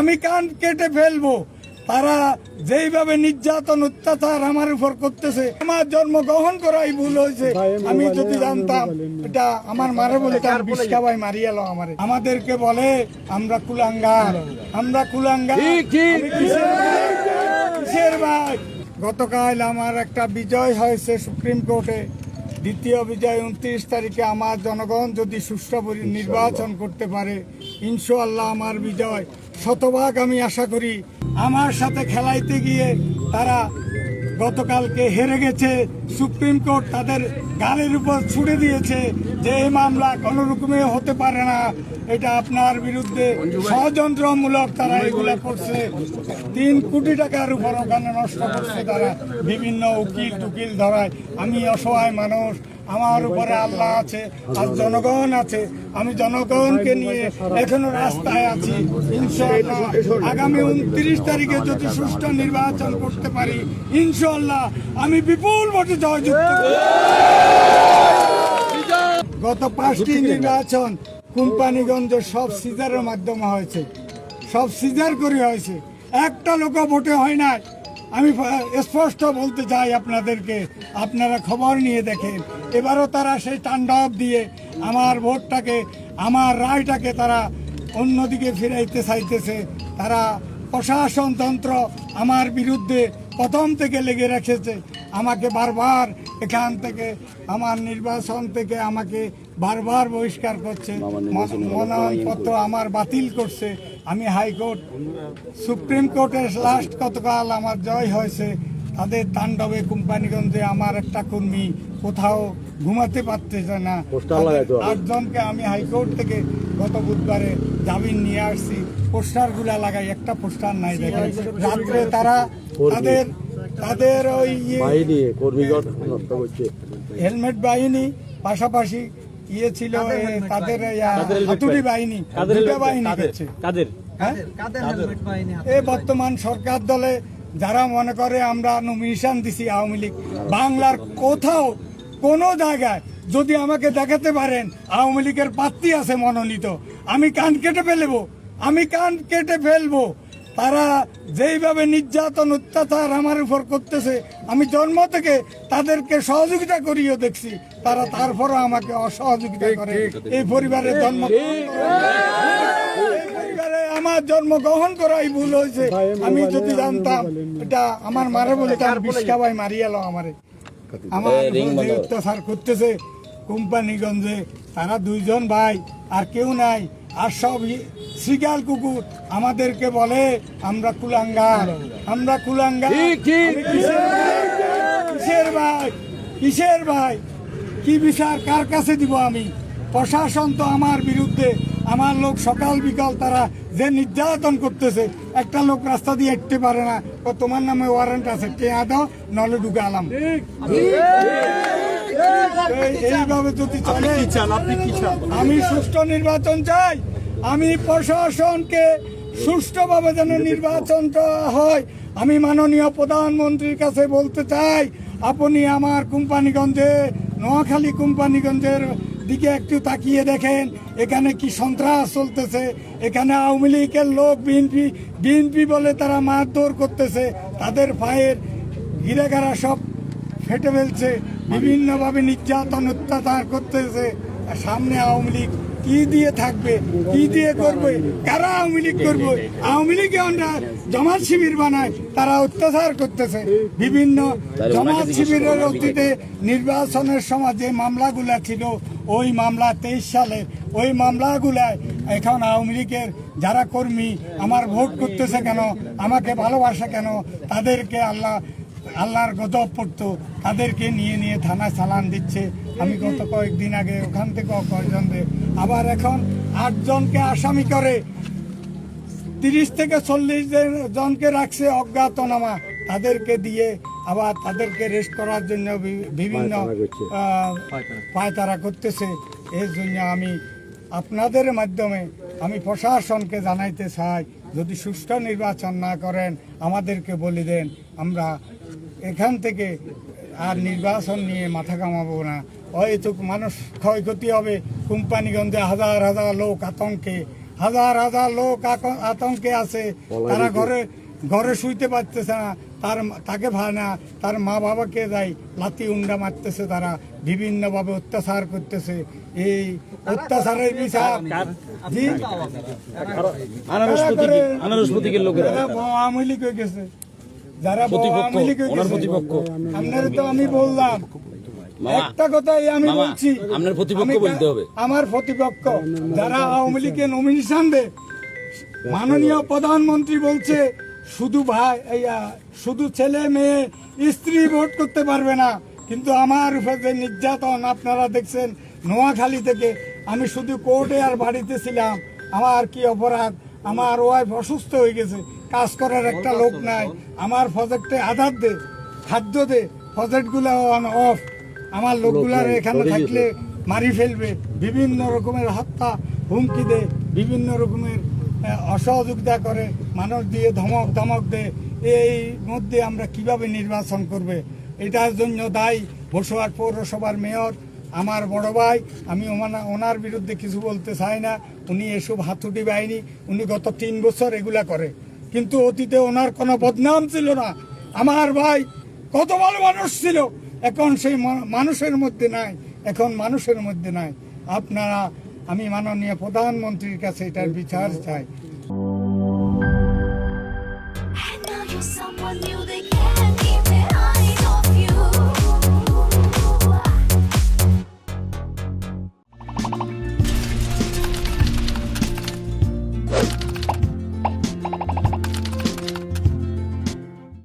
আমি কান কেটে ফেলব। তারা যেইভাবে নির্যাতন অত্যাচার আমার উপর করতেছে আমার জন্ম গ্রহণ করাই ভুল হয়েছে। আমি যদি জানতাম এটা আমার মারে বলে তার বিষ্কাবাই মারিয়াল আমারে। আমাদেরকে বলে আমরা কুলাঙ্গার আমরা কুলাঙ্গার। কিসের ভাই? গতকাল আমার একটা বিজয় হয়েছে সুপ্রিম কোর্টে। দ্বিতীয় বিজয় উনত্রিশ তারিখে আমার জনগণ যদি সুষ্ঠু পরি- নির্বাচন করতে পারে ইনশাআল্লাহ আমার বিজয়। শতভাগ আমি আশা করি আমার সাথে খেলাইতে গিয়ে তারা গতকালকে হেরে গেছে। সুপ্রিম কোর্ট তাদের গালের উপর ছুড়ে দিয়েছে যে এই মামলা কোনো রকমে হতে পারে না। এটা আপনার বিরুদ্ধে ষড়যন্ত্রমূলক তারা এগুলো করছে। তিন কোটি টাকার উপর ওখানে নষ্ট করছে তারা। বিভিন্ন উকিল টুকিল ধরায়। আমি অসহায় মানুষ আমার উপরে আল্লাহ আছে, আর জনগণ আছে। আমি জনগণকে নিয়ে এখনও রাস্তায় আছি। ইনশাআল্লাহ আগামী উনত্রিশ তারিখে যদি সুষ্ঠু নির্বাচন করতে পারি, ইনশাআল্লাহ আমি বিপুল ভোটে জয়যুক্ত গত পাঁচটি নির্বাচন কোম্পানিগঞ্জে সব সিজারের মাধ্যমে হয়েছে। সব সিজার করে হয়েছে। একটা লোক ভোটে হয় নাই। আমি স্পষ্ট বলতে চাই আপনাদেরকে, আপনারা খবর নিয়ে দেখেন। এবারও তারা সেই তাণ্ডব দিয়ে আমার ভোটটাকে, আমার রায়টাকে তারা অন্যদিকে ফিরাইতে চাইতেছে। তারা প্রশাসনতন্ত্র আমার বিরুদ্ধে প্রথম থেকে লেগে রেখেছে। আমাকে বারবার এখান থেকে, আমার নির্বাচন থেকে আমাকে বারবার বহিষ্কার করছে। মনোনয়নপত্র আমার বাতিল করছে। আমি হাইকোর্ট সুপ্রিম কোর্টের লাস্ট গতকাল আমার জয় হয়েছে তাদের তাণ্ডবে কোম্পানিগঞ্জে আমার একটা কর্মী কোথাও ঘুমাতে পারতেছে না। আটজনকে আমি হাইকোর্ট থেকে গত বুধবারে জামিন নিয়ে আসছি। পোস্টারগুলা লাগাই একটা পোস্টার নাই দেখে রাত্রে তারা তাদের তাদের ওই ইয়ে হেলমেট বাহিনী পাশাপাশি ইয়ে ছিল তাদের হাতুড়ি বাহিনী? দুটো বাহিনী করছে কাদের? হ্যাঁ? এ বর্তমান সরকার দলে যারা মনে করে আমরা নমিনেশন দিছি আওয়ামী লীগ বাংলার কোথাও কোনো জায়গায় যদি আমাকে দেখাতে পারেন আওয়ামী লীগের প্রার্থী আছে মনোনীত আমি কান কেটে ফেলব আমি কান কেটে ফেলব। তারা যেইভাবে নির্যাতন অত্যাচার আমার উপর করতেছে আমি জন্ম থেকে তাদেরকে সহযোগিতা করিও দেখছি। তারা তারপরও আমাকে অসহযোগিতা করে। এই পরিবারের জন্ম আমার জন্ম গ্রহণ করাই ভুল হয়েছে। আমি যদি জানতাম এটা আমার মারে বলে তার বিষ্কাবাই মারিয়ালো আমারে। আমার যে অত্যাচার করতেছে কোম্পানিগঞ্জে তারা দুইজন ভাই আর কেউ নাই। আর সব শ্রীগাল কুকুর আমাদেরকে বলে আমরা কুলাঙ্গার আমরা কুলাঙ্গার। আমি কিসের ভাই? কিসের ভাই? কি বিচার? কার কাছে দিব আমি? প্রশাসন তো আমার বিরুদ্ধে। আমার লোক সকাল বিকাল তারা যে নির্যাতন করতেছে একটা লোক রাস্তা দিয়ে হাঁটতে পারে না। ও তোমার নামে ওয়ারেন্ট আছে টেয়া দাও নলে ঢুকে আলাম এই- এইভাবে যদি চলে আমি সুষ্ঠু নির্বাচন চাই। আমি প্রশাসনকে সুষ্ঠুভাবে যেন নির্বাচনটা হয়। আমি মাননীয় প্রধানমন্ত্রীর কাছে বলতে চাই আপনি আমার কোম্পানিগঞ্জে নোয়াখালী কোম্পানিগঞ্জের দিকে একটু তাকিয়ে দেখেন এখানে কি সন্ত্রাস চলতেছে। এখানে আওয়ামী লীগের লোক বিএনপি বিএনপি বলে তারা মারধর করতেছে তাদের পায়ের গিরাগারা সব ফেটে ফেলছে। বিভিন্নভাবে নির্যাতন অত্যাচার করতেছে। সামনে আওয়ামী লীগ কি দিয়ে থাকবে? কি দিয়ে করবে? কারা আওয়ামী লীগ করবে? আওয়ামী লীগ আমরা জমাত শিবির বানায় তারা অত্যাচার করতেছে। বিভিন্ন জমাত শিবিরের অতীতে নির্বাচনের সময় যে মামলাগুলা ছিল ওই মামলা তেইশ সালের ওই মামলাগুলায় এখন আওয়ামী লীগের যারা কর্মী আমার ভোট করতেছে কেন? আমাকে ভালোবাসে কেন? তাদেরকে আল্লাহ আল্লাহর গজব পড়তো তাদেরকে নিয়ে নিয়ে থানায় চালান দিচ্ছে। আমি গত কয়েকদিন আগে ওখান থেকে কয়েকজনকে আবার এখন আটজনকে আসামি করে। তিরিশ থেকে চল্লিশ জনকে রাখছে অজ্ঞাতনামা। তাদেরকে দিয়ে আবার তাদেরকে রেস্ট করার জন্য বিভিন্ন পায়তারা করতেছে। এর জন্য আমি আপনাদের মাধ্যমে আমি প্রশাসনকে জানাইতে চাই যদি সুষ্ঠু নির্বাচন না করেন আমাদেরকে বলে দেন আমরা এখান থেকে আর নির্বাচন নিয়ে মাথা কামাবো না। হয়তো মানুষ ক্ষয়ক্ষতি হবে। কোম্পানিগঞ্জে হাজার হাজার লোক আতঙ্কে হাজার হাজার লোক আতঙ্কে আছে। তারা ঘরে ঘরে শুইতে পারতেছে না। তার তাকে ভায় না। তার মা বাবাকে দেয় লাতি উন্ডা মারতেছে তারা। বিভিন্নভাবে অত্যাচার করতেছে। এই অত্যাচারের বিচার আওয়ামী লীগ হয়ে গেছে। যারা প্রতিপক্ষ। আপনার তো আমি বললাম। একটা কথাই আমি বলছি। আপনার প্রতিপক্ষ বলতে হবে। আমার প্রতিপক্ষ যারা আওয়ামী লীগের নমিনেশন দে মাননীয় প্রধানমন্ত্রী বলছে শুধু ভাই শুধু ছেলে মেয়ে স্ত্রী ভোট করতে পারবে না। কিন্তু আমার উপর যে নির্যাতন আপনারা দেখছেন নোয়াখালী থেকে আমি শুধু কোর্টে আর বাড়িতে ছিলাম। আমার কি অপরাধ? আমার ওয়াইফ অসুস্থ হয়ে গেছে। কাজ করার একটা লোক নাই। আমার প্রজেক্টে আধার দে খাদ্য দে প্রজেক্টগুলো অন অফ আমার লোকগুলার এখানে থাকলে মারি ফেলবে। বিভিন্ন রকমের হত্যা হুমকি দে বিভিন্ন রকমের অসহযোগিতা করে। মানুষ দিয়ে ধমক ধমক দে। এই মধ্যে আমরা কীভাবে নির্বাচন করবে? এটার জন্য দায়ী বসুয়াট পৌরসভার মেয়র আমার বড় ভাই, আমি ওনা- ওনার বিরুদ্ধে কিছু বলতে চাই না। উনি এসব হাতুটি বাহিনী, উনি গত তিন বছর এগুলা করে। কিন্তু অতীতে ওনার কোনো বদনাম ছিল না। আমার ভাই কত ভালো মানুষ ছিল। এখন সেই মানুষের মধ্যে নাই। এখন মানুষের মধ্যে নাই। আপনারা, আমি মাননীয় প্রধানমন্ত্রীর কাছে এটার বিচার চাই।